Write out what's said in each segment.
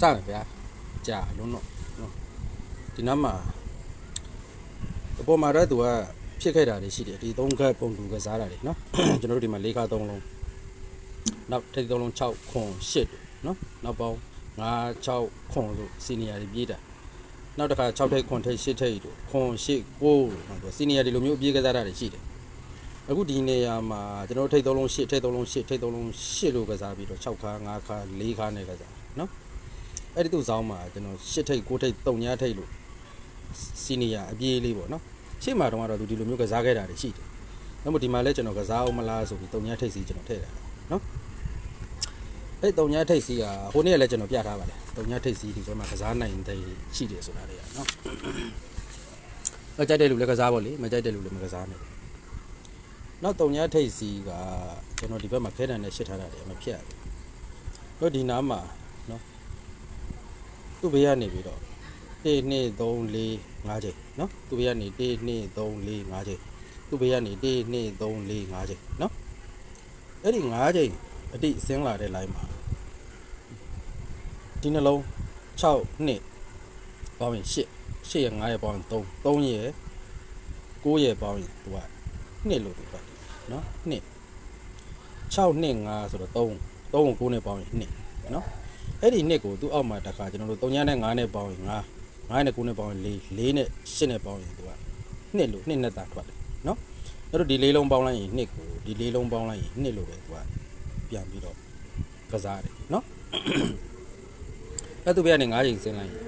စမယ်ဗျာကြာလုံးတော့နော်ဒီနားမှာအပေါ်မှာတော့သူကဖြစ်ခဲ့တာတွေရှိတယ်ဒီသုံးခက်ပုံတူကစားတာတွေနော်ကျွန်တော်တို့ဒီမှာ၄ခါသုံးလုံးနောက်ထိပ်သုံးလုံး6ခွန်8တို့နော်နောက်ပေါင်း5 6ခွန်ဆိုစီနီယာတွေပြေးတာနောက်တစ်ခါ6ထိပ်ခွန်ထိပ်8ထိပ်တို့ခွန်8 9တို့နော်သူစီနီယာတွေလိုမျိုးအပြေးကစားတာတွေရှိတယ်အခုဒီနေရာမှာကျွန်တော်တို့ထိပ်သုံးလုံး8ထိပ်သုံးလုံး8ထိပ်သုံးလုံး8လို့ကစားပြီးတော့6ခါ5ခါ4ခါနဲ့ကစားနော် အဲ့ဒီသူ့ဆောင်းမှာကျွန်တော်ရှစ်ထိတ်ကိုထိတ်တုံညာထိတ်လို့စီနီယာအပြေးလေးပေါ့နော်ရှေ့မှာတော့ကတော့သူဒီလိုမျိုးကစားခဲ့တာတွေရှိတယ်။အဲ့မို့ဒီမှာလဲကျွန်တော်ကစားအောင်မလားဆိုပြီးတုံညာထိတ်စီကျွန်တော်ထည့်တာနော်။အဲ့တုံညာထိတ်စီကဟိုနေ့ကလည်းကျွန်တော်ပြထားပါတယ်။တုံညာထိတ်စီဒီဘက်မှာကစားနိုင်တဲ့ရှိတယ်ဆိုတာတွေကနော်။မကြိုက်တဲ့လူလည်းကစားပေါ့လေမကြိုက်တဲ့လူလည်းမကစားနဲ့။နောက်တုံညာထိတ်စီကကျွန်တော်ဒီဘက်မှာခဲတံနဲ့ရှစ်ထားတာတွေမဖြတ်ဘူး။တော့ဒီနားမှာ သူ့ဘေးကနေပြီးတော့1 2 3 4 5ချိန်နော်သူ့ဘေးကနေ1 2 3 4 5ချိန်သူ့ဘေးကနေ1 2 3 4 5ချိန်နော်အဲ့ဒီ5ချိန်အတိဆင်းလာတဲ့ line မှာဒီနှလုံး6နှစ်ပေါင်းရင်8 8ရ9ရပေါင်းရင်3 3ရ9ရပေါင်းရင်သူက2လို့သူပတ်တယ်နော်2 6နှစ်5ဆိုတော့3 3ကို9နဲ့ပေါင်းရင်2နော် အဲ့ဒီနှစ်ကိုသူ့အောက်မှာတစ်ခါကျွန်တော်တို့3ညနဲ့9နဲ့ပေါင်းရင်9 9နဲ့9နဲ့ပေါင်းရင်4 4နဲ့8နဲ့ပေါင်းရင်သူကနှစ်လို့နှစ်နဲ့တာထွက်တယ်နော်အဲ့တော့ဒီလေးလုံးပေါင်းလိုက်ရင်နှစ်ကိုဒီလေးလုံးပေါင်းလိုက်ရင်နှစ်လို့ပဲသူကပြန်ပြီးတော့ကစားတယ်နော်အဲ့သူပြကနေ9ချိန်ဆင်းလိုက်ရင်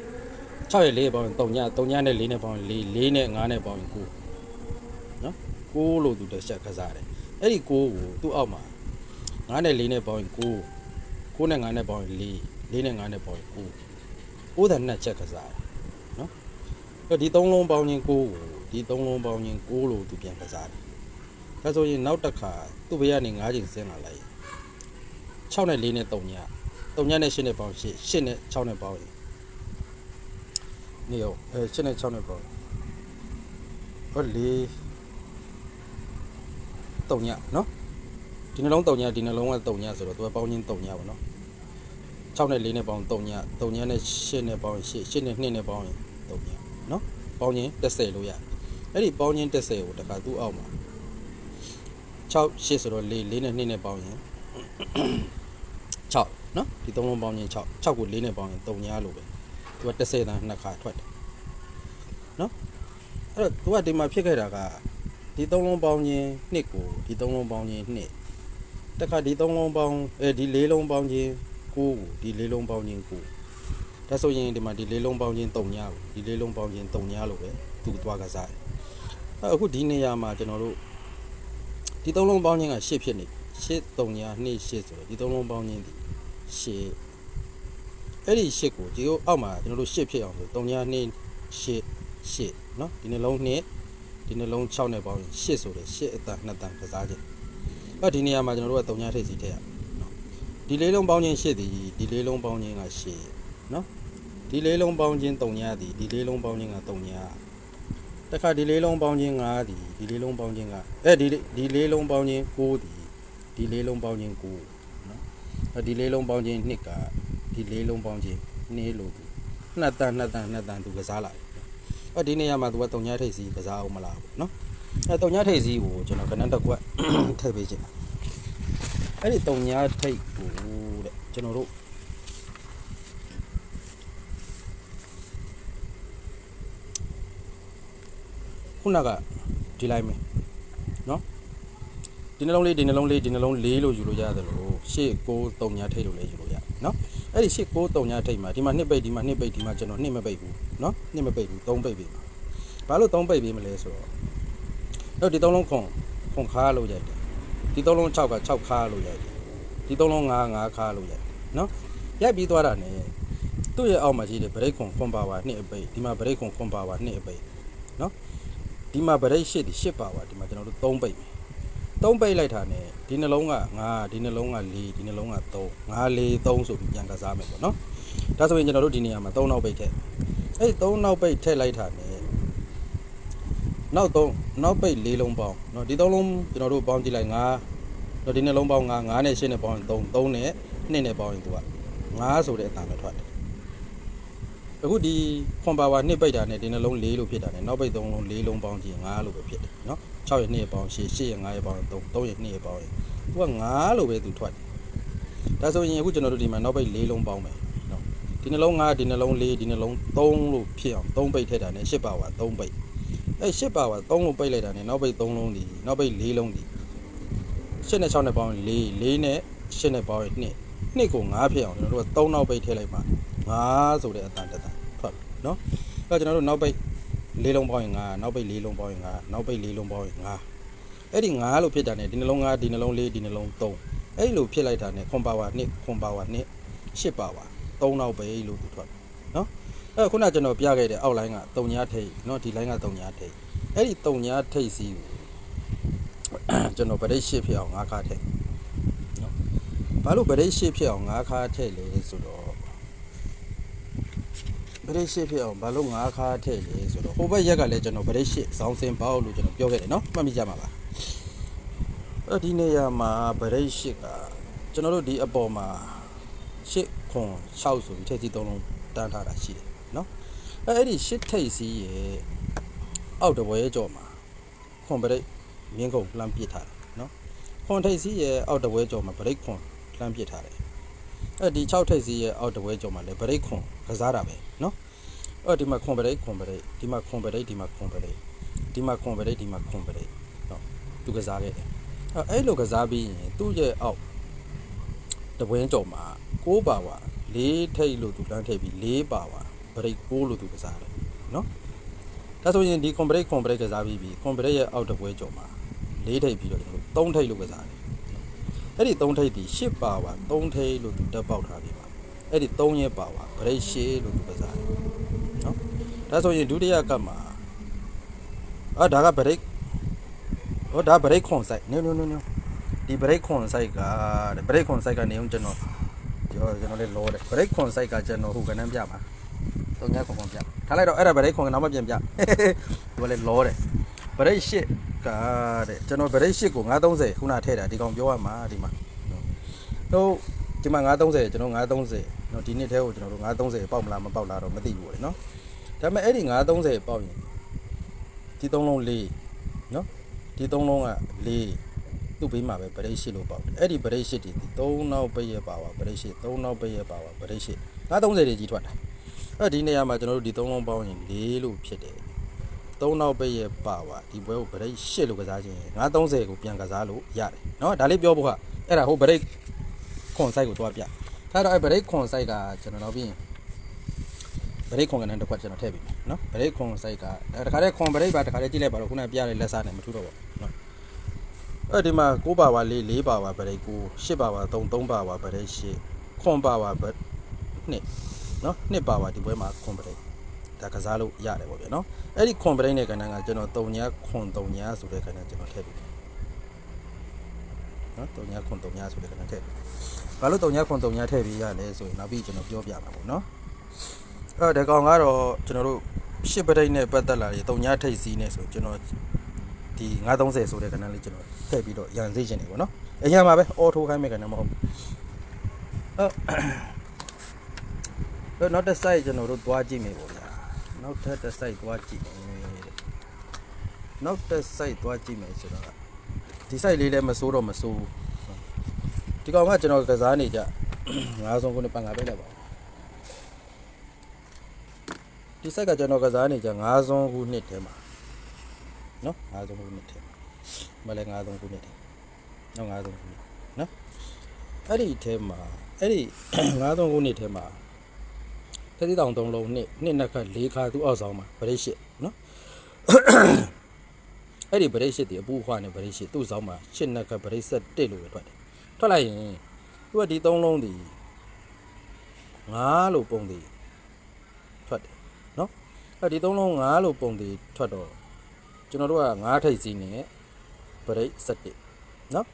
6ရဲ့4ပေါင်းရင်3ည3ညနဲ့4နဲ့ပေါင်းရင်4 4နဲ့9နဲ့ပေါင်းရင်9နော်9လို့သူတစ်ချက်ကစားတယ်အဲ့ဒီ9ကိုသူ့အောက်မှာ9နဲ့4နဲ့ပေါင်းရင်9 9နဲ့9နဲ့ပေါင်းရင်4 4နဲ့9နဲ့ပေါင်းရင်9 9တဲ့နှစ်ချက်ကစားတယ်နော်အဲ့ဒီ3လုံးပေါင်းရင်9ကိုဒီ3လုံးပေါင်းရင်9လို့သူပြန်ကစားတယ်ဒါဆိုရင်နောက်တစ်ခါသူ့ဘေးကနေ9ချိန်ဆင်းလာလိုက်6နဲ့4နဲ့3ည3ညနဲ့8နဲ့ပေါင်း8 8နဲ့6နဲ့ပေါင်းရင်နေရောအဲ8နဲ့6နဲ့ပေါင်းဟော4 3ညနော်ဒီနှလုံး3ညဒီနှလုံးက3ညဆိုတော့သူကပေါင်းချင်း3ညပါနော် 6နဲ့4နဲ့ပေါင်း3ည3ညနဲ့8နဲ့ပေါင်း8 8နဲ့2နဲ့ပေါင်းရင်3ညနော်ပေါင်းချင်း30လို့ရတယ်အဲ့ဒီပေါင်းချင်း30ကိုတခါသူ့အောက်မှာ6 8ဆိုတော့4 4နဲ့2နဲ့ပေါင်းရင်6နော်ဒီသုံးလုံးပေါင်းချင်း6 6ကို4နဲ့ပေါင်းရင်3ညလို့ပဲသူက30တန်းနှစ်ခါထွက်တယ်နော်အဲ့တော့သူကဒီမှာဖြစ်ခဲ့တာကဒီသုံးလုံးပေါင်းချင်းနှစ်ကိုဒီသုံးလုံးပေါင်းချင်းနှစ်တခါဒီသုံးလုံးပေါင်းအဲဒီလေးလုံးပေါင်းချင်း 9ကိုဒီလေးလုံးပေါင်းချင်း9ဒါဆိုရင်ဒီမှာဒီလေးလုံးပေါင်းချင်း3ညကိုဒီလေးလုံးပေါင်းချင်း3ညလို့ပဲသူသွားကစားတယ်အဲ့အခုဒီနေရာမှာကျွန်တော်တို့ဒီသုံးလုံးပေါင်းချင်းက8ဖြစ်နေ8 3ည2 8ဆိုတော့ဒီသုံးလုံးပေါင်းချင်းဒီ8အဲ့ဒီ8ကိုဒီအောက်မှာကျွန်တော်တို့8ဖြစ်အောင်ဆို3ည2 8 8เนาะဒီနှလုံး2ဒီနှလုံး6နဲ့ပေါင်းရင်8ဆိုတယ်8အတန်2တန်ကစားခြင်းအဲ့ဒီနေရာမှာကျွန်တော်တို့က3ညထိပ်စီထည့်ရเนาะ ဒီလေးလုံးပေါင်းခြင်းရှိသည်ဒီလေးလုံးပေါင်းခြင်းကရှိနော်ဒီလေးလုံးပေါင်းခြင်း၃ညသည်ဒီလေးလုံးပေါင်းခြင်းက၃ညတခါဒီလေးလုံးပေါင်းခြင်း၅သည်ဒီလေးလုံးပေါင်းခြင်းကအဲဒီဒီလေးလုံးပေါင်းခြင်း၉သည်ဒီလေးလုံးပေါင်းခြင်း၉နော်အဲဒီလေးလုံးပေါင်းခြင်းနှစ်ကဒီလေးလုံးပေါင်းခြင်းနှစ်လို့နှစ်တန်နှစ်တန်နှစ်တန်သူကစားလိုက်အဲဒီနေရာမှာသူက၃ညထိပ်စီကစားအောင်မလားပေါ့နော်အဲ၃ညထိပ်စီကိုကျွန်တော်ကနန်းတစ်ခွက်ထည့်ပေးခြင်းအဲ့ဒီ၃ညထိပ်ကို ကျွန်တော်တို့ခုနကဒီလိုက်မယ်နော်ဒီနှလုံးလေးဒီနှလုံးလေးဒီနှလုံးလေးလို့ယူလို့ရတယ်လို့ရှေ့ကိုတုံညာထိပ်လို့လည်းယူလို့ရတယ်နော်အဲ့ဒီရှေ့ကိုတုံညာထိပ်မှာဒီမှာနှစ်ပိတ်ဒီမှာနှစ်ပိတ်ဒီမှာကျွန်တော်နှစ်မပိတ်ဘူးနော်နှစ်မပိတ်ဘူးသုံးပိတ်ပြီဘာလို့သုံးပိတ်ပြီမလဲဆိုတော့တော့ဒီသုံးလုံးခွန်ခွန်ခါလို့ရိုက်တယ်ဒီသုံးလုံး6က6ခါလို့ရိုက်တယ် ဒီသုံးလုံး5 5ခါလို့ရတယ်နော်ရိုက်ပြီးသွားတာ ਨੇ သူ့ရဲ့အောက်မှာရှိတဲ့ brake ခွန်ပါဝါ2အပိတ်ဒီမှာ brake ခွန်ပါဝါ2အပိတ်နော်ဒီမှာ brake ရှစ်ဒီရှစ်ပါဝါဒီမှာကျွန်တော်တို့3ပိတ်မယ်3ပိတ်လိုက်တာ ਨੇ ဒီနှလုံးက5ဒီနှလုံးက4ဒီနှလုံးက3 5 4 3ဆိုပြီးပြန်ကစားမယ်ပေါ့နော်ဒါဆိုရင်ကျွန်တော်တို့ဒီနေရာမှာ3နောက်ပိတ်ထည့်အဲ့3နောက်ပိတ်ထည့်လိုက်တာ ਨੇ နောက်3နောက်ပိတ်4လုံးပေါင်းနော်ဒီ3လုံးကျွန်တော်တို့ပေါင်းကြည့်လိုက်5 တော့ဒီနှလုံးပေါင်း9 9နဲ့8နဲ့ပေါင်းရင်3 3နဲ့2နဲ့ပေါင်းရင်သူက9ဆိုတဲ့အတန်ပဲထွက်တယ်အခုဒီခွန်ပါဝါနှစ်ပိတ်တာနဲ့ဒီနှလုံး၄လို့ဖြစ်တာနဲ့နောက်ပိတ်၃လုံး၄လုံးပေါင်းကြည့်5လို့ပဲဖြစ်တယ်နော်6ရဲ့2ရဲ့ပေါင်း8 8ရဲ့5ရဲ့ပေါင်း3 3ရဲ့2ရဲ့ပေါင်းရင်သူက5လို့ပဲသူထွက်တယ်ဒါဆိုရင်အခုကျွန်တော်တို့ဒီမှာနောက်ပိတ်၄လုံးပေါင်းမယ်နော်ဒီနှလုံး5ဒီနှလုံး4ဒီနှလုံး3လို့ဖြစ်အောင်3ပိတ်ထည့်တာနဲ့8ပါဝါ3ပိတ်အဲ8ပါဝါ3လို့ပိတ်လိုက်တာနဲ့နောက်ပိတ်3လုံးဒီနောက်ပိတ်4လုံးဒီ 8နဲ့6နဲ့ပေါင်း4 4နဲ့8နဲ့ပေါင်းရင်2နှစ်ကို9ဖြစ်အောင်ကျွန်တော်တို့က3နောက်ပိတ်ထည့်လိုက်ပါ9ဆိုတဲ့အတန်တစ်တန်ထွက်ပြီနော်အဲ့တော့ကျွန်တော်တို့နောက်ပိတ်၄လုံးပေါင်းရင်9နောက်ပိတ်၄လုံးပေါင်းရင်9နောက်ပိတ်၄လုံးပေါင်းရင်9အဲ့ဒီ9လို့ဖြစ်တာ ਨੇ ဒီနှလုံး9ဒီနှလုံး4ဒီနှလုံး3အဲ့လိုဖြစ်လိုက်တာ ਨੇ ခွန်ပါဝါ2ခွန်ပါဝါ2 8ပါဝါ3နောက်ပိတ်လို့သူထွက်ပြီနော်အဲ့ခုနကကျွန်တော်ပြခဲ့တဲ့အောက်လိုင်းက3ညာထိတ်နော်ဒီလိုင်းက3ညာထိတ်အဲ့ဒီ3ညာထိတ်စီကို ကျွန်တော်ဗရိတ်8ဖြစ်အောင်9ခါထိတ်ဘာလို့ဗရိတ်ရှိဖြစ်အောင်ငါးခါထည့်လဲဆိုတော့ဗရိတ်ရှိဖြစ်အောင်ဘာလို့ငါးခါထည့်လဲဆိုတော့ဟိုဘက်ရက်ကလည်းကျွန်တော်ဗရိတ်ရှိဇောင်းစင်ပေါက်လို့ကျွန်တော်ပြောခဲ့တယ်နော်မှတ်မိကြမှာပါအဲ့ဒီနေရာမှာဗရိတ်ရှိကကျွန်တော်တို့ဒီအပေါ်မှာရှစ်ခွန်6ဆိုပြီးထည့်စီသုံးလုံးတန်းထားတာရှိတယ်နော်အဲ့အဲ့ဒီရှစ်ထိတ်စီရဲ့အောက်တပွဲကြော်မှာခွန်ဗရိတ် မြင်းခုန်လှမ်းပစ်ထားတယ်နော်ခွန်ထိပ်စီးရဲ့အောက်တဝဲကျော်မှာဘရိတ်ခွန်လှမ်းပစ်ထားတယ်အဲ့ဒီ6ထိပ်စီးရဲ့အောက်တဝဲကျော်မှာလည်းဘရိတ်ခွန်ကစားတာပဲနော်အဲ့ဒီမှာခွန်ဘရိတ်ခွန်ဘရိတ်ဒီမှာခွန်ဘရိတ်ဒီမှာခွန်ဘရိတ်ဒီမှာခွန်ဘရိတ်ဒီမှာခွန်ဘရိတ်နော်သူကစားခဲ့တယ်အဲ့အဲ့လိုကစားပြီးရင်သူ့ရဲ့အောက်တဝင်းကျော်မှာ6ပါဝါ၄ထိပ်လို့သူလမ်းထည့်ပြီး၄ပါဝါဘရိတ်6လို့သူကစားတယ်နော်ဒါဆိုရင်ဒီ compare compare ကစားပြီးပြီ compare ရဲ့အောက်တပွဲကျော်မှာ 4ထိပ်ပြီးတော့ကျွန်တော်တို့3ထိပ်လို့ကစားတယ်အဲ့ဒီ3ထိပ်ဒီ10ပါပါ3ထိပ်လို့သူတက်ပေါက်ထားပြီပါအဲ့ဒီ3ရဲ့ပါပါဗရိတ်ရှေးလို့သူကစားတယ်နော်ဒါဆိုရင်ဒုတိယကပ်မှာအာဒါကဗရိတ်ဟောဒါဗရိတ်ခွန်ဆိုင်နင်းနင်းနင်းဒီဗရိတ်ခွန်ဆိုင်ကတဲ့ဗရိတ်ခွန်ဆိုင်ကနေအောင်ကျွန်တော်ပြောကျွန်တော်လေးလောတယ်ဗရိတ်ခွန်ဆိုင်ကကျွန်တော်ဟိုကနန်းပြပါတုံညာခွန်ခွန်ပြထားလိုက်တော့အဲ့ဒါဗရိတ်ခွန်ကနောက်မှပြန်ပြဒီကလေးလောတယ်ဗရိတ်ရှစ် ကတဲ့ကျွန်တော်ဗရိတ်ရှစ်ကို930ခုနထည့်တာဒီကောင်ပြောရမှာဒီမှာတော့ဒီမှာ930ကျွန်တော်930နော်ဒီနှစ်ထဲကိုကျွန်တော်တို့930ပေါက်မလားမပေါက်လားတော့မသိဘူးပေါ့နော်ဒါပေမဲ့အဲ့ဒီ930ပေါက်ရင်ဒီသုံးလုံး၄နော်ဒီသုံးလုံးက၄သူ့ဘေးမှာပဲဗရိတ်ရှစ်လို့ပေါက်တယ်အဲ့ဒီဗရိတ်ရှစ်ဒီ3နောက်ပရက်ပါပါဗရိတ်ရှစ်3နောက်ပရက်ပါပါဗရိတ်ရှစ်930တွေကြီးထွက်တာအဲ့ဒီနေရာမှာကျွန်တော်တို့ဒီသုံးလုံးပေါက်ရင်၄လို့ဖြစ်တယ် 3နောက်ပိတ်ရဲ့ပါပါဒီပွဲကိုဗရိတ်8လို့ကစားခြင်း930ကိုပြန်ကစားလို့ရတယ်เนาะဒါလေးပြောဖို့ဟာအဲ့ဒါဟိုဗရိတ်ခွန်ဆိုင်ကိုတွားပြအဲ့တော့အဲ့ဗရိတ်ခွန်ဆိုင်ကကျွန်တော်တော့ပြီးရင်ဗရိတ်ခွန်ကလည်းတစ်ခွက်ကျွန်တော်ထည့်ပြီเนาะဗရိတ်ခွန်ဆိုင်ကတခါတည်းခွန်ဗရိတ်ပါတခါတည်းကြည့်လိုက်ပါတော့ခုနပြတဲ့လက်စားနဲ့မထူတော့ပါဘူးเนาะအဲ့ဒီမှာ6ပါပါလေး4ပါပါဗရိတ်9 8ပါပါ3 3ပါပါဗရိတ်8ခွန်ပါပါဗနှစ်เนาะနှစ်ပါပါဒီပွဲမှာခွန်ဗရိတ် ဒါကစားလို့ရတယ်ပေါ့ဗျာနော်အဲ့ဒီခွန်ပရိတ်နဲ့ကဏ္ဍကကျွန်တော်3ညခွန်3ညဆိုတဲ့ကဏ္ဍကျွန်တော်ထည့်ပြီနော်3ညခွန်3ညဆိုတဲ့ကဏ္ဍထည့်ပြီဘာလို့3ညခွန်3ညထည့်ပြီးရလဲဆိုရင်နောက်ပြီးကျွန်တော်ပြောပြမှာပေါ့နော်အဲ့ဒါကောင်ကတော့ကျွန်တော်တို့ရှစ်ပရိတ်နဲ့ပတ်သက်လာတယ်3ညထိတ်စီးနေဆိုကျွန်တော်ဒီ930ဆိုတဲ့ကဏ္ဍလေးကျွန်တော်ထည့်ပြီးတော့ရန်စေးခြင်းနေပေါ့နော်အရင်မှာပဲအော်ထိုးခိုင်းမဲ့ကဏ္ဍမဟုတ်ဘူးအဲ့တော့နောက်တစ် site ကျွန်တော်တို့တွားကြည့်မယ်ပေါ့ဗျာ နောက်ထပ်တစ် site သွားကြည့်မယ်တဲ့နောက်တစ် site သွားကြည့်မယ်ဆိုတော့ဒီ site လေးလည်းမစိုးတော့မစိုးဘူးဒီကောင်ကကျွန်တော်ကစားနေကြငါးဆုံးခုနှစ်ပန်ငါပိတ်လိုက်ပါဦးဒီ site ကကျွန်တော်ကစားနေကြငါးဆုံးခုနှစ်ထဲမှာနော်ငါးဆုံးခုနှစ်ထဲမှာမလဲငါးဆုံးခုနှစ်ထဲနော်ငါးဆုံးခုနှစ်နော်အဲ့ဒီထဲမှာအဲ့ဒီငါးဆုံးခုနှစ်ထဲမှာ တတိတောင်သုံးလုံးနှစ်နှစ်နှစ်ခါ၄ခါသူ့အောက်ဆောင်မှာဗရိတ်ရှစ်နော်အဲ့ဒီဗရိတ်ရှစ်ဒီအပူခွားနဲ့ဗရိတ်ရှစ်သူ့ဆောင်မှာရှစ်နှစ်ခါဗရိတ်ဆက်တစ်လို့ပဲထွက်တယ်ထွက်လိုက်ရင်သူကဒီသုံးလုံးဒီငါးလို့ပုံသေးထွက်တယ်နော်အဲ့ဒီသုံးလုံးငါးလို့ပုံသေးထွက်တော့ကျွန်တော်တို့ကငါးထိပ်စီးနဲ့ဗရိတ်ဆက်တစ်နော်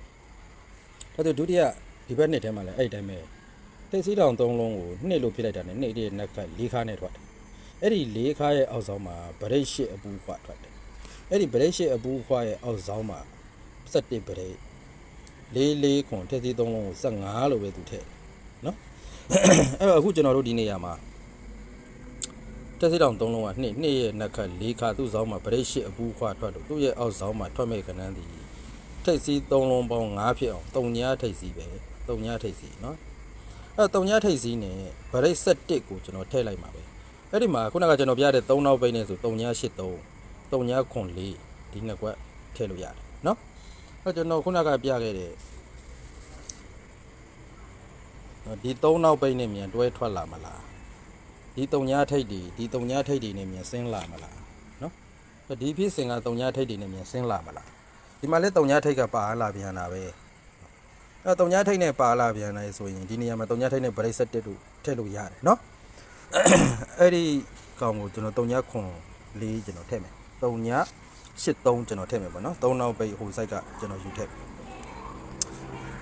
ဒါဆိုဒုတိယဒီဘက်နှစ်ထဲမှာလည်းအဲ့ဒီတိုင်းပဲ တိတ်စီတောင်သုံးလုံးကိုနှစ်လို့ဖြစ်လိုက်တာနဲ့နှစ်တည်းနက်ဖက်၄ခါနဲ့ထွက်တယ်အဲ့ဒီ၄ခါရဲ့အောက်ဆောင်မှာဗရိတ်ရှိအပူခွထွက်တယ်အဲ့ဒီဗရိတ်ရှိအပူခွရဲ့အောက်ဆောင်မှာ17ဗရိတ်၄၄ခွန်တိတ်စီသုံးလုံးကို15လို့ပဲသူထည့်နော်အဲ့တော့အခုကျွန်တော်တို့ဒီနေရာမှာတက်စစ်တောင်သုံးလုံးကနှစ်နှစ်ရဲ့နက်ခတ်၄ခါသူ့ဆောင်မှာဗရိတ်ရှိအပူခွထွက်လို့သူ့ရဲ့အောက်ဆောင်မှာထွက်မဲ့ကဏန်းဒီထိတ်စီသုံးလုံးပေါင်း9ဖြစ်အောင်တုံညာထိတ်စီပဲတုံညာထိတ်စီနော် အဲ့တုံညထိပ်စည်းနဲ့ဗရိတ်71ကိုကျွန်တော်ထည့်လိုက်မှာပဲအဲ့ဒီမှာခုနကကျွန်တော်ပြတဲ့3နောက်ပိတ်နဲ့ဆိုတုံည83တုံည94ဒီနှစ်ကွက်ထည့်လို့ရတယ်နော်အဲ့ကျွန်တော်ခုနကပြခဲ့တဲ့ဒီ3နောက်ပိတ်နဲ့မြန်တွဲထွက်လာမလားဒီတုံညထိပ်ဒီဒီတုံညထိပ်ဒီနဲ့မြန်ဆင်းလာမလားနော်ဒီဖြစ်စဉ်ကတုံညထိပ်ဒီနဲ့မြန်ဆင်းလာမလားဒီမှာလဲတုံညထိပ်ကပါလာပြန်တာပဲ အဲတုံညာထိတ်နဲ့ပါလာပြန်တယ်ဆိုရင်ဒီနေရာမှာတုံညာထိတ်နဲ့ဗရိတ်ဆက်တက်တို့ထည့်လို့ရတယ်နော်အဲ့ဒီကောင်ကိုကျွန်တော်တုံညာခွန်လေးကျွန်တော်ထည့်မယ်တုံညာ83ကျွန်တော်ထည့်မယ်ပေါ့နော်3နောက်ပိတ်ဟို site ကကျွန်တော်ယူထည့်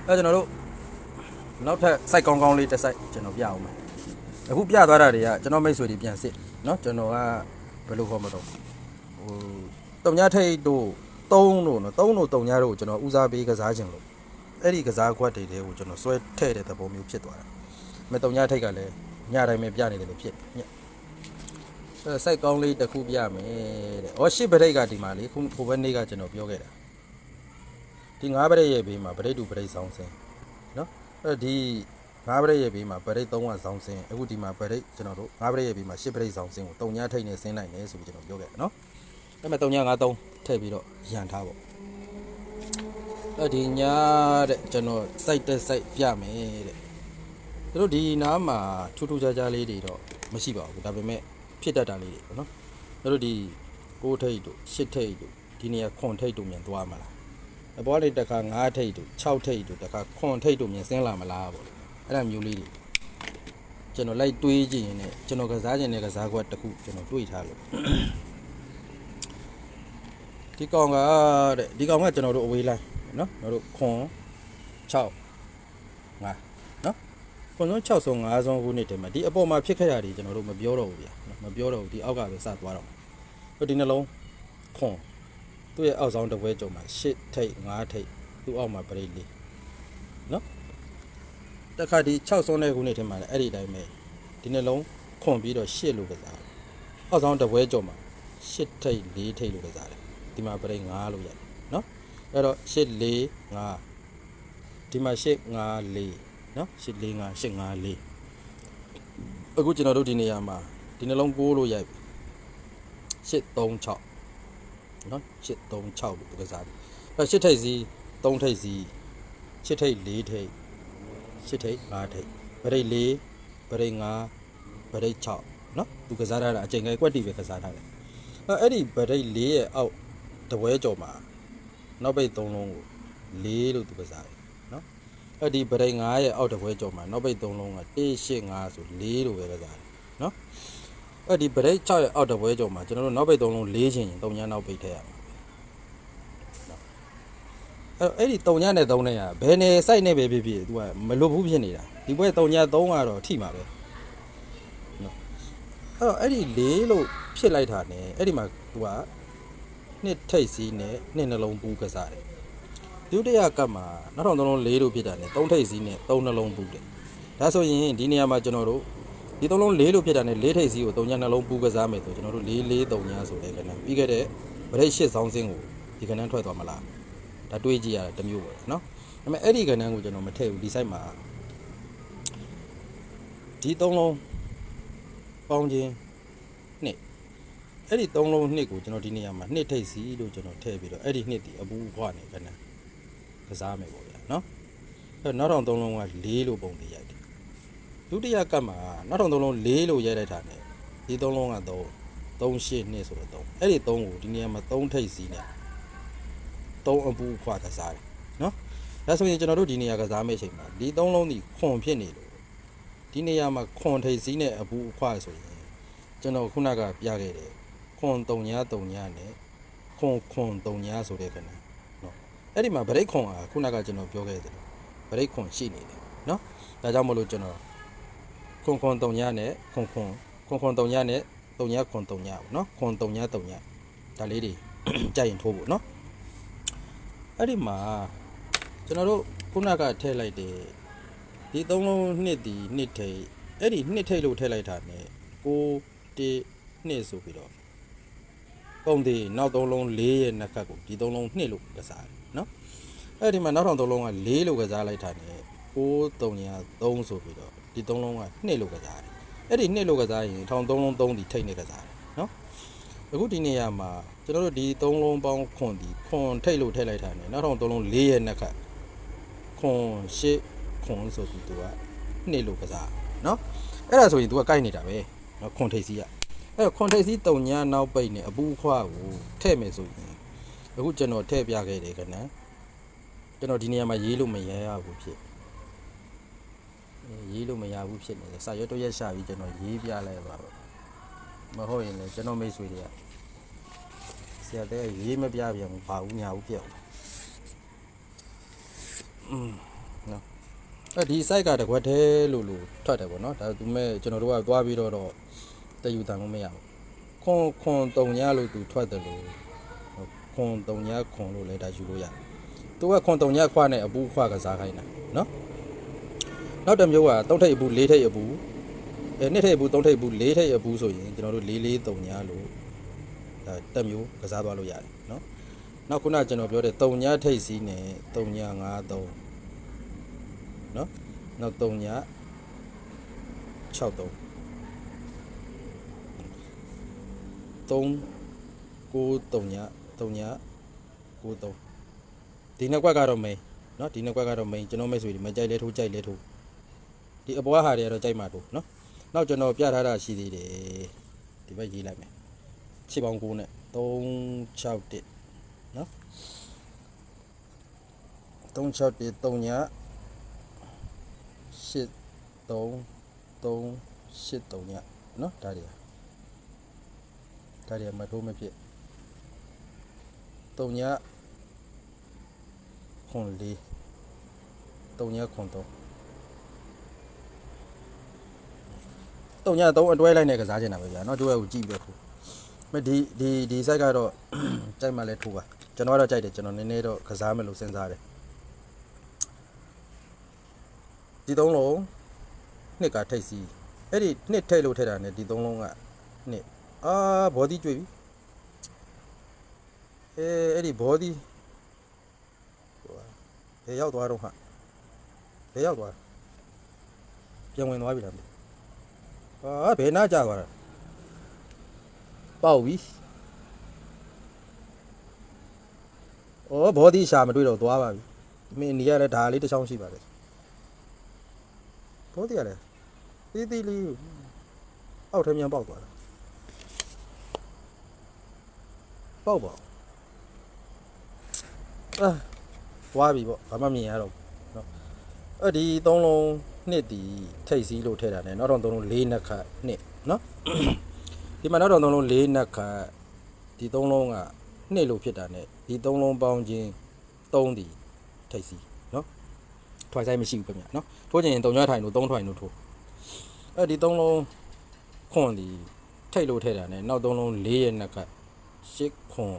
အဲကျွန်တော်တို့နောက်ထပ် site ကောင်းကောင်းလေးတစ် site ကျွန်တော်ပြအောင်မယ် အခုပြသွားတာတွေကကျွန်တော်မိတ်ဆွေတွေပြန်စစ်เนาะကျွန်တော်ကဘယ်လိုခေါ်မတော့ဟိုတုံညာထိတ်တို့သုံးတို့နော်သုံးတို့တုံညာတို့ကိုကျွန်တော်ဦးစားပေးကစားခြင်းလို့ အဲ့ဒီကစားခွက်တွေတဲကိုကျွန်တော်ဆွဲထည့်တဲ့သဘောမျိုးဖြစ်သွားတာမတုံညာထိတ်ကလည်းညတိုင်းပဲပြနေတယ်လို့ဖြစ်ညအဲ့စိုက်ကောင်းလေးတစ်ခုပြမယ်တဲ့။အော်ရှစ်ပရိတ်ကဒီမှာလေခုဟိုဘက်နေ့ကကျွန်တော်ပြောခဲ့တာ။ဒီငါးပရိတ်ရဲ့ဘေးမှာပရိတ်တူပရိတ်ဆောင်စင်နော်။အဲ့ဒီငါးပရိတ်ရဲ့ဘေးမှာပရိတ်သုံးကဆောင်စင်အခုဒီမှာပရိတ်ကျွန်တော်တို့ငါးပရိတ်ရဲ့ဘေးမှာရှစ်ပရိတ်ဆောင်စင်ကိုတုံညာထိတ်နဲ့ဆင်းနိုင်တယ်ဆိုပြီးကျွန်တော်ပြောခဲ့တယ်နော်။အဲ့မဲ့တုံညာငါးသုံးထည့်ပြီးတော့ရန်ထားပေါ့။ အဲ့ဒီညာတဲ့ကျွန်တော်စိုက်တက်စိုက်ပြမယ်တဲ့။သူတို့ဒီနားမှာထူးထူးခြားခြားလေးတွေတော့မရှိပါဘူးဒါပေမဲ့ဖြစ်တတ်တာလေးတွေပေါ့နော်။သူတို့ဒီ6ထိတ်တို့10ထိတ်တို့ဒီနေရာ9ထိတ်တို့မြန်သွားမှာလား။အပေါ်လေးတစ်ခါ9ထိတ်တို့6ထိတ်တို့တစ်ခါ9ထိတ်တို့မြန်ဆင်းလာမလားပေါ့လေ။အဲ့ဒါမျိုးလေးတွေကျွန်တော်လိုက်တွေးကြည့်ရင်လည်းကျွန်တော်ကစားခြင်းနဲ့ကစားခွက်တစ်ခုကျွန်တော်တွေးထားလို့ဒီကောင်ကတဲ့ဒီကောင်ကကျွန်တော်တို့အဝေးလိုက် နော်ကျွန်တော်တို့ခွန်6 5နော်ခွန်ဆုံး6ဆုံး5ဆုံးခုနှစ်တည်းမှာဒီအပေါ်မှာဖြစ်ခဲ့တာတွေကျွန်တော်တို့မပြောတော့ဘူးဗျာနော်မပြောတော့ဘူးဒီအောက်ကပဲစသွားတော့ဟိုဒီနှလုံးခွန်သူ့ရဲ့အောက်ဆောင်တစ်ပွဲကြုံမှာ8ထိပ်5ထိပ်သူ့အောက်မှာပရိတ်လေးနော်တခါဒီ6ဆုံးတဲ့ခုနှစ်တည်းမှာလည်းအဲ့ဒီတိုင်းပဲဒီနှလုံးခွန်ပြီးတော့8လို့ကစားတယ်အောက်ဆောင်တစ်ပွဲကြုံမှာ8ထိပ်4ထိပ်လို့ကစားတယ်ဒီမှာပရိတ်9လို့ရတယ်နော် အဲ့တော့8 4 5ဒီမှာ8 5 4နော်8 4 5 8 5 4အခုကျွန်တော်တို့ဒီနေရာမှာဒီနှလုံး6လို့ရိုက်ပြီ8 3 6နော်8 3 6လို့ကစားတယ်အဲ့8ထိပ်စီ3ထိပ်စီ8ထိပ်4ထိပ်8ထိပ်5ထိပ်ပရိတ်4ပရိတ်5ပရိတ်6နော်သူကစားရတာအချိန်ငယ်ကွက်တီပဲကစားထားတယ်အဲ့အဲ့ဒီပရိတ်4ရဲ့အောက်တပွဲကြော်မှာ နောက်ပိတ်3လုံးကို4လို့သူကစားတယ်နော်အဲ့ဒီပရိတ်9ရဲ့အောက်တပွဲကြော်မှာနောက်ပိတ်3လုံးက185ဆို4လို့ပဲကစားတယ်နော်အဲ့ဒီပရိတ်6ရဲ့အောက်တပွဲကြော်မှာကျွန်တော်တို့နောက်ပိတ်3လုံး4ချင်ရင်3ညနောက်ပိတ်ထည့်ရမှာအဲ့အဲ့ဒီ3ညနဲ့3နဲ့ကဘယ်နေစိုက်နေပဲဖြစ်ဖြစ် तू ကမလွတ်ဘူးဖြစ်နေတာဒီပွဲ3ည3ကတော့ထိမှာပဲနော်အဲ့တော့အဲ့ဒီ4လို့ဖြစ်လိုက်တာ ਨੇ အဲ့ဒီမှာ तू က နှစ်ထိတ်စီးနဲ့နှစ်နှလုံးပူးကစားတယ်ဒုတိယကပ်မှာနောက်ထောင်သုံးလုံး၄လို့ဖြစ်တာနဲ့သုံးထိတ်စီးနဲ့သုံးနှလုံးပူးတယ်ဒါဆိုရင်ဒီနေရာမှာကျွန်တော်တို့ဒီသုံးလုံး၄လို့ဖြစ်တာနဲ့၄ထိတ်စီးကိုသုံးညနှလုံးပူးကစားမယ်ဆိုကျွန်တော်တို့၄၄သုံးညဆိုတဲ့ကဏ္ဍပြီးခဲ့တဲ့ဗရိတ်ရှစ်ဆောင်းစင်းကိုဒီကဏ္ဍထွက်သွားမလားဒါတွေးကြည့်ရတယ်တစ်မျိုးပေါ့နော်ဒါပေမဲ့အဲ့ဒီကဏ္ဍကိုကျွန်တော်မထည့်ဘူးဒီ site မှာဒီသုံးလုံးပေါင်းခြင်းနှစ် အဲ့ဒီသုံးလုံးနှစ်ကိုကျွန်တော်ဒီနေရာမှာနှစ်ထိတ်စီလို့ကျွန်တော်ထည့်ပြီးတော့အဲ့ဒီနှစ်ဒီအပူခွာနေခဏကစားမယ်ပေါ့ဗျာနော်အဲ့နောက်ထောင်သုံးလုံးက၄လို့ပုံတည်ရိုက်တယ်ဒုတိယကပ်မှာနောက်ထောင်သုံးလုံး၄လို့ရိုက်လိုက်တာ ਨੇ ဒီသုံးလုံးက3 3ရှစ်နှစ်ဆိုတော့3အဲ့ဒီ3ကိုဒီနေရာမှာ3ထိတ်စီနဲ့3အပူခွာကစားတယ်နော်ဒါဆိုရင်ကျွန်တော်တို့ဒီနေရာကစားမယ့်အချိန်မှာဒီသုံးလုံးဒီခွန်ဖြစ်နေလို့ဒီနေရာမှာခွန်ထိတ်စီနဲ့အပူခွာဆိုရင်ကျွန်တော်ခုနကပြခဲ့တယ် ခွန်တုံညာတုံညာနဲ့ခွန်ခွန်တုံညာဆိုတဲ့ခဏနော်အဲ့ဒီမှာဗရိတ်ခွန်ကခုနကကျွန်တော်ပြောခဲ့တယ်ဗရိတ်ခွန်ရှိနေတယ်နော်ဒါကြောင့်မလို့ကျွန်တော်ခွန်ခွန်တုံညာနဲ့ခွန်ခွန်ခွန်ခွန်တုံညာနဲ့တုံညာခွန်တုံညာပေါ့နော်ခွန်တုံညာတုံညာဒါလေးတွေကြိုက်ရင်ထိုးဖို့နော်အဲ့ဒီမှာကျွန်တော်တို့ခုနကထည့်လိုက်တယ်ဒီသုံးလုံးနှစ်ဒီနှစ်ထိတ်အဲ့ဒီနှစ်ထိတ်လို့ထည့်လိုက်တာ ਨੇ 6 1 2ဆိုပြီးတော့ ပုံသေးနောက်သုံးလုံး4ရဲ့နှစ်ခတ်ကိုဒီသုံးလုံး2လို့ကစားတယ်နော်အဲ့ဒီမှာနောက်ထောင်သုံးလုံးက4လို့ကစားလိုက်တာ ਨੇ 6 3ညာ3ဆိုပြီးတော့ဒီသုံးလုံးက2လို့ကစားတယ်အဲ့ဒီ2လို့ကစားရင်ထောင်သုံးလုံး3ဒီထိတ်နေကစားတယ်နော်အခုဒီနေရာမှာကျွန်တော်တို့ဒီသုံးလုံးပေါင်းခွန်ဒီခွန်ထိတ်လို့ထည့်လိုက်တာ ਨੇ နောက်ထောင်သုံးလုံး4ရဲ့နှစ်ခတ်ခွန်8ခွန်ဆိုပြီးသူက2လို့ကစားနော်အဲ့ဒါဆိုရင် तू ကကိုက်နေတာပဲနော်ခွန်ထိတ်စီးက အဲ့တော့ခွန်ထိပ်စီးတုံညာနောက်ပိတ်နဲ့အပူခွားကိုထည့်မယ်ဆိုရင်အခုကျွန်တော်ထည့်ပြခဲ့တယ်ခဏကျွန်တော်ဒီနေရာမှာရေးလို့မရရဘူးဖြစ်အေးရေးလို့မရဘူးဖြစ်နေတယ်စာရွက်တော့ရက်ရှာပြီးကျွန်တော်ရေးပြလိုက်ပါတော့မဟုတ်ရင်လည်းကျွန်တော်မိတ်ဆွေတွေကဆရာတဲ့ရေးမပြပြန်ဘူးဘာဘူးညာဘူးပြတ်ဘူးอืมနော်အဲ့ဒီ site ကတကွက်သေးလို့လို့ထွက်တယ်ပေါ့နော်ဒါပေမဲ့ကျွန်တော်တို့ကသွားပြီးတော့ တယူတန်လို့မရဘူးခွန်ခွန်တုံညလို့သူထွက်တယ်လို့ခွန်တုံညခွန်လို့လည်းဒါယူလို့ရတယ်သူကခွန်တုံညခွနဲ့အပူခွကစားခိုင်းတာနော်နောက်တစ်မျိုးက၃ထိပ်အပူ၄ထိပ်အပူအဲနှစ်ထိပ်အပူ၃ထိပ်အပူ၄ထိပ်အပူဆိုရင်ကျွန်တော်တို့၄၄တုံညလို့ဒါတက်မျိုးကစားသွားလို့ရတယ်နော်နောက်ခုနကျွန်တော်ပြောတဲ့တုံညထိပ်စီးနဲ့တုံည53နော်နောက်တုံည63 39393ဒီနှစ်ကွက်ကတော့ main เนาะဒီနှစ်ကွက်ကတော့ main ကျွန်တော်မိတ်ဆွေတွေမကြိုက်လဲထိုးကြိုက်လဲထိုးဒီအပွားဟာတွေကတော့ကြိုက်မှာထိုးเนาะနောက်ကျွန်တော်ပြထားတာရှိသေးတယ်ဒီဘက်ရေးလိုက်မယ်ခြေပေါင်း9နဲ့361เนาะ361 3ည8 3 3 8 3ညเนาะဒါတွေ ဒါတွေမထိုးမဖြစ်တုံညခွန်လေးတုံညခွန်တော့တုံညတော့အတွဲလိုက်နေကစားချင်တာပဲဗျာเนาะတို့ရဲ့ကိုကြည့်ပြီးတော့ထိုးမဒီဒီဒီ site ကတော့ ကြိုက်မှလဲထိုးပါကျွန်တော်ကတော့ကြိုက်တယ်ကျွန်တော်နည်းနည်းတော့ကစားမယ်လို့စဉ်းစားတယ်ဒီသုံးလုံးနှစ်ကထိတ်စီအဲ့ဒီနှစ်ထိတ်လို့ထည့်တာ ਨੇ ဒီသုံးလုံးကနှစ် အာဘောဒီကျွေပြီအဲအဲ့ဒီဘောဒီဟိုဘယ်ရောက်သွားတော့ဟာဘယ်ရောက်သွားပြန်ဝင်သွားပြီလားမသိအာဘယ်နာကြသွားတာပေါက်ပြီအော်ဘောဒီရှာမတွေ့တော့သွားပါပြီမင်းနေရတဲ့ဓာလေးတစ်ချောင်းရှိပါတယ်ဘောဒီရတယ်တီးတီးလေးအောက်ထမြန်ပေါက်သွားတာ ပေါက်ပါအာဝါပြီပေါ့ဘာမှမြင်ရတော့ဘူးเนาะအဲ့ဒီသုံးလုံးနှစ်တီထိတ်စည်းလို့ထည့်တာ ਨੇ နောက်တော့သုံးလုံးလေးနှစ်ခတ်နှစ်เนาะဒီမှာနောက်တော့သုံးလုံးလေးနှစ်ခတ်ဒီသုံးလုံးကနှစ်လို့ဖြစ်တာ ਨੇ ဒီသုံးလုံးပေါင်းချင်းသုံးတီထိတ်စည်းเนาะထွားဆိုင်မရှိဘူးခင်ဗျာเนาะထိုးချင်ရင်တုံညွှထိုင်လို့သုံးထွိုင်လို့ထိုးအဲ့ဒီသုံးလုံးခွန်ဒီထိတ်လို့ထည့်တာ ਨੇ နောက်သုံးလုံးလေးရဲ့နှစ်ခ တ် ရှစ်ခွန်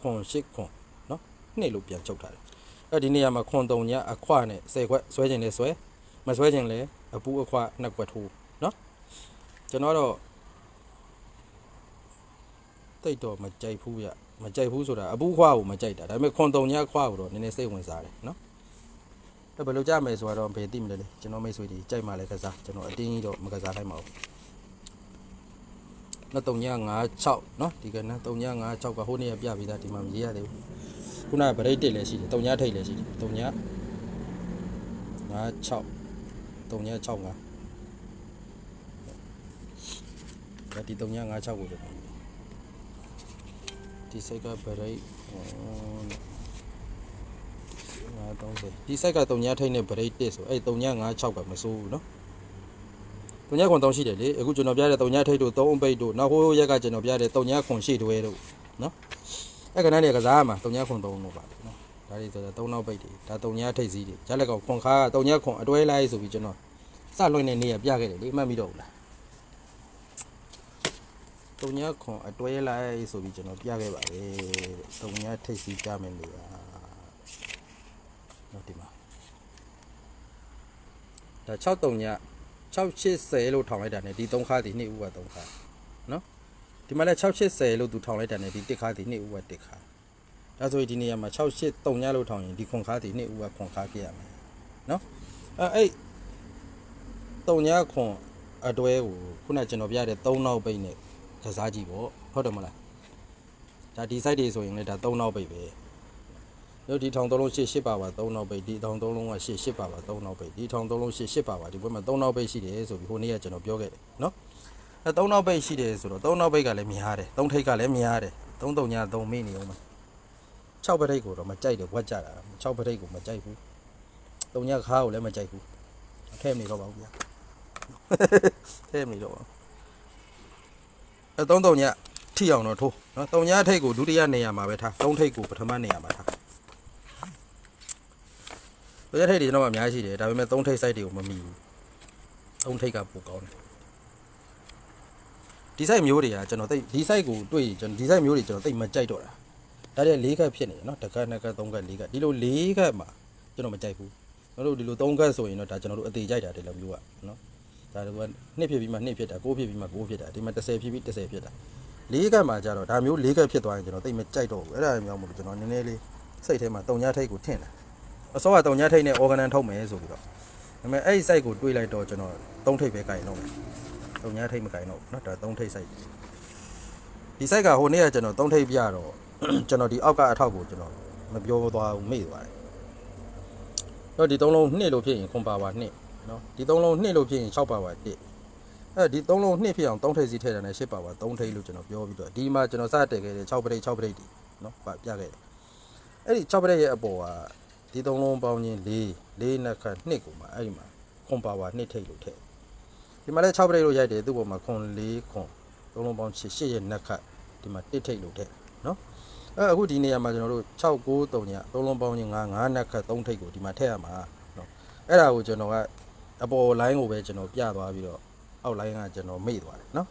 ခွန်ရှစ်ခွန်เนาะနှစ်လို့ပြန်ချုပ်ထားတယ်အဲ့ဒီနေရာမှာခွန်တုံညအခွနဲ့ဆယ်ခွက်ဆွဲခြင်းလဲဆွဲမဆွဲခြင်းလဲအပူအခွနှစ်ခွက်ထိုးเนาะကျွန်တော်တော့တိတ်တော့မကြိုက်ဘူးရမကြိုက်ဘူးဆိုတာအပူခွကိုမကြိုက်တာဒါပေမဲ့ခွန်တုံညခွကိုတော့နည်းနည်းစိတ်ဝင်စားတယ်เนาะအဲ့ဘယ်လိုကြမယ်ဆိုတော့ဘယ်သိမလဲလေကျွန်တော်မိတ်ဆွေတွေကြိုက်မှလည်းကစားကျွန်တော်အတင်းကြီးတော့မကစားနိုင်ပါဘူး နော်3ည56เนาะဒီကနေ့3ည56ကဟိုနေ့ကပြပြီးသားဒီမှာမရေးရသေးဘူးခုနကဗရိတ်တစ်လည်းရှိတယ်3ညထိတ်လည်းရှိတယ်3ည56 3ည65ဒါဒီ3ည56ကိုကျွန်တော်ဒီစိတ်ကဗရိတ်930ဒီစိတ်က3ညထိတ်နဲ့ဗရိတ်တစ်ဆိုအဲ့3ည56ကမစိုးဘူးเนาะ တုံညခွန်တောင်းရှိတယ်လေအခုကျွန်တော်ပြတဲ့တုံညထိတ်တို့သုံးအပိတ်တို့နောက်ဟိုးရက်ကကျွန်တော်ပြတဲ့တုံညခွန်ရှိတွဲတို့နော်အဲ့ကနန်းတွေကစားရမှာတုံညခွန်သုံးလို့ပါတယ်နော်ဒါတွေဆိုတာသုံးနောက်ပိတ်တွေဒါတုံညထိတ်စည်းတွေဂျက်လက်ကောင်ခွန်ခါကတုံညခွန်အတွဲလိုက်ဆိုပြီးကျွန်တော်စလွှင့်တဲ့နေ့ကပြခဲ့တယ်လေမှတ်မိတော့ဘူးလားတုံညခွန်အတွဲလိုက်ဆိုပြီးကျွန်တော်ပြခဲ့ပါတယ်တုံညထိတ်စည်းပြမယ်လေနော်ဒီမှာဒါ6တုံည 680လို့ထောင်လိုက်တာ ਨੇ ဒီ3ခါဒီ2ဥက3ခါနော်ဒီမှာလည်း680လို့သူထောင်လိုက်တာ ਨੇ ဒီတစ်ခါဒီနှစ်ဥကတစ်ခါဒါဆိုရင်ဒီနေရာမှာ68 3ညလို့ထောင်ရင်ဒီခွန်ခါဒီနှစ်ဥကခွန်ခါပြရမယ်နော်အဲအဲ့3ညခွန်အတွဲကိုခုနကျွန်တော်ပြတဲ့3နောက်ပိတ်နဲ့ကစားကြည့်ပေါ့ဟုတ်တယ်မလားဒါဒီ site တွေဆိုရင်လည်းဒါ3နောက်ပိတ်ပဲ တို့ဒီထောင်သုံးလုံး8 8ပါပါ3နောက်ပိတ်ဒီထောင်သုံးလုံးက8 8ပါပါ3နောက်ပိတ်ဒီထောင်သုံးလုံး8 8ပါပါဒီဘက်မှာ3နောက်ပိတ်ရှိတယ်ဆိုပြီးဟိုနေ့ကကျွန်တော်ပြောခဲ့တယ်နော်အဲ၃နောက်ပိတ်ရှိတယ်ဆိုတော့၃နောက်ပိတ်ကလည်းများတယ်၃ထိပ်ကလည်းများတယ်၃တုံညာ၃မိနေအောင်မှာ6ပထိပ်ကိုတော့မကြိုက်တယ်ဝက်ကြတာ6ပထိပ်ကိုမကြိုက်ဘူး၃ညခါကိုလည်းမကြိုက်ဘူးထဲမနေတော့ပါဘူးဗျာထဲမနေတော့ပါဘူးအဲ၃တုံညထိအောင်တော့ထိုးနော်၃ညထိပ်ကိုဒုတိယနေရာမှာပဲထား၃ထိပ်ကိုပထမနေရာမှာထား ၃ညထိပ်တွေကျွန်တော်မှအများကြီးရှိတယ်ဒါပေမဲ့၃ထိပ် site တွေကိုမမီဘူး၃ထိပ်ကပိုကောင်းတယ်ဒီ site မျိုးတွေကကျွန်တော်သိဒီ site ကိုတွေ့ရင်ကျွန်တော်ဒီ site မျိုးတွေကျွန်တော်သိမကြိုက်တော့တာဒါတည်း၄ခက်ဖြစ်နေတယ်နော်တစ်ခက်နှစ်ခက်သုံးခက်၄ခက်ဒီလို၄ခက်မှာကျွန်တော်မကြိုက်ဘူးကျွန်တော်တို့ဒီလို၃ခက်ဆိုရင်တော့ဒါကျွန်တော်တို့အသေးကြိုက်တာဒီလိုမျိုးကနော်ဒါတို့ကနှစ်ဖြစ်ပြီးမှနှစ်ဖြစ်တာ၉ဖြစ်ပြီးမှ၉ဖြစ်တာဒီမှာ30ဖြစ်ပြီး30ဖြစ်တာ၄ခက်မှာကြတော့ဒါမျိုး၄ခက်ဖြစ်သွားရင်ကျွန်တော်သိမကြိုက်တော့ဘူးအဲ့ဒါမျိုးမို့လို့ကျွန်တော်နည်းနည်းလေးစိတ်ထဲမှာတုံညာထိတ်ကိုထင့်တယ် အစောကတုံညာထိတ်နဲ့ organ ထုတ်မယ်ဆိုပြီးတော့ဒါပေမဲ့အဲ့ဒီ site ကိုတွေးလိုက်တော့ကျွန်တော်၃ထိတ်ပဲကြိုင်တော့မယ် တုံညာထိတ်မကင်တော့ဘူးเนาะဒါသုံးထိတ်ဆိုင်ဒီဆိုင်ကဟိုနေ့ကကျွန်တော်သုံးထိတ်ပြတော့ ကျွန်တော်ဒီအောက်ကအထောက်ကိုကျွန်တော်မပြောသွားဘူးမေ့သွားတယ်တော့ဒီသုံးလုံးနှစ်လို့ဖြစ်ရင်ခွန်ပါပါနှစ်เนาะဒီသုံးလုံးနှစ်လို့ဖြစ်ရင်6ပါပါတစ်အဲဒီသုံးလုံးနှစ်ဖြစ်အောင်သုံးထိတ်စီထည့်တယ်နဲ့10ပါပါသုံးထိတ်လို့ကျွန်တော်ပြောပြီးတော့ဒီမှာကျွန်တော်စတက်ခဲ့တဲ့6ပရိတ်6ပရိတ်ဒီเนาะပြပြခဲ့တယ်အဲ့ဒီ6ပရိတ်ရဲ့အပေါ်က ဒီသုံးလုံးပေါင်းချင်း4 4နှစ်ခန့်နှစ်ကိုမှအဲ့ဒီမှာခွန်ပါပါနှစ်ထိတ်လို့ထည့်ဒီမှာလည်း6ပရိတ်လို့ရိုက်တယ်သူ့ပေါ်မှာခွန်၄ခွန်သုံးလုံးပေါင်း8 8ရဲ့နက်ခတ်ဒီမှာတစ်ထိတ်လို့တဲ့နော်အဲအခုဒီနေရာမှာကျွန်တော်တို့6 9 3ညသုံးလုံးပေါင်းချင်း9 9နက်ခတ်3ထိတ်ကိုဒီမှာထည့်ရမှာနော်အဲ့ဒါကိုကျွန်တော်ကအပေါ် line ကိုပဲကျွန်တော်ပြသွားပြီးတော့အောက် line ကကျွန်တော်မေ့သွားတယ်နော်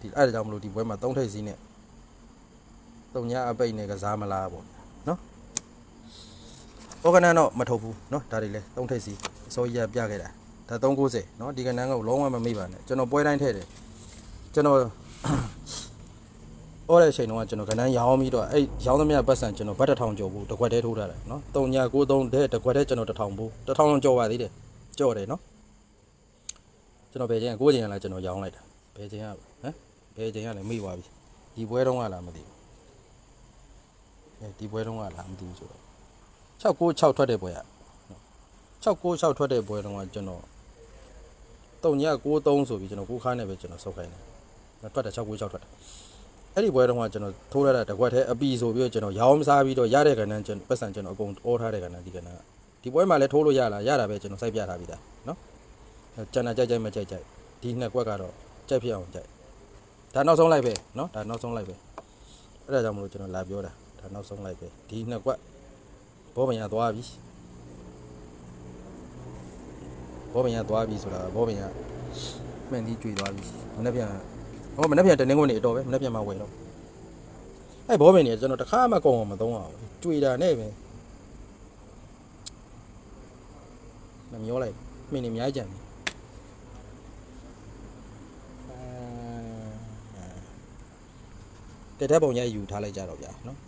ဒီအဲ့ဒါကြောင့်မလို့ဒီဘွဲမှာ3ထိတ်စီးနဲ့3ညအပိတ်နဲ့ကစားမလားပေါ့ နော် organ တော့မထုတ်ဘူးနော်ဒါတွေလဲ3ထိတ်စီးအစိုးရပြခဲ့တာ ဒါ390เนาะဒီကနန်းကိုလုံးဝမမေ့ပါနဲ့ကျွန်တော်ပွဲတိုင်းထည့်တယ်ကျွန်တော် အော်တဲ့အချိန်တုန်းကကျွန်တော်ကနန်းရောင်းပြီးတော့အဲ့ရောင်းသမျှပတ်စံကျွန်တော်ဘတ်တစ်ထောင်ကျော်ဘူးတစ်ခွက်တည်းထိုးထားတယ်เนาะ3ည93တဲ့တစ်ခွက်တည်းကျွန်တော်တစ်ထောင်ဘူးတစ်ထောင်လုံးကျော်ပါသေးတယ်ကျော်တယ်เนาะကျွန်တော်ဘယ်ချိန်က9ချိန်ကလာကျွန်တော်ရောင်းလိုက်တာဘယ်ချိန်ကဟမ်ဘယ်ချိန်ကလည်းမေ့သွားပြီဒီပွဲတုန်းကလားမသိဘူးအဲဒီပွဲတုန်းကလားမသိဘူးဆိုတော့ 696ထွက်တဲ့ပွဲက696ထွက်တဲ့ပွဲတုန်းကကျွန်တော်တုံည93ဆိုပြီးကျွန်တော်ကိုခါနဲ့ပဲကျွန်တော်ဆုတ်ခိုင်းတယ်။ထွက်တယ်696ထွက်တယ်။အဲ့ဒီပွဲတုန်းကကျွန်တော်ထိုးရတာတစ်ခွက်တည်းအပီဆိုပြီးတော့ကျွန်တော်ရောင်းစားပြီးတော့ရတဲ့ကဏ္ဍကျွန်တော်ပတ်စံကျွန်တော်အကုန်အောထားတဲ့ကဏ္ဍဒီကဏ္ဍဒီပွဲမှာလည်းထိုးလို့ရလားရတာပဲကျွန်တော်စိုက်ပြထားပြီးသားနော်။ကျန်တာကြိုက်ကြိုက်မကြိုက်ကြိုက်ဒီနှစ်ကွက်ကတော့ကြိုက်ဖြစ်အောင်ကြိုက်ဒါနောက်ဆုံးလိုက်ပဲနော်ဒါနောက်ဆုံးလိုက်ပဲအဲ့ဒါကြောင့်မလို့ကျွန်တော်လာပြောတာဒါနောက်ဆုံးလိုက်ပဲဒီနှစ်ကွက် ဘောပညာသွားပြီဘောပင်ကသွားပြီဆိုတာဘောပင်ကမှန်တီးကြွေသွားပြီမနေ့ပြန်ဟောမနေ့ပြန်တနင်္ဂနွေနေ့အတော်ပဲမနေ့ပြန်မှဝင်တော့အဲ့ဘောပင်နေကျွန်တော်တစ်ခါမှကောင်းအောင်မသုံးအောင်ကြွေတာနဲ့ပဲမမျောလိုက်မင်းနေအများကြီးကြံပြီကဲတဲ့ပုံရယူထားလိုက်ကြတော့ဗျာနော်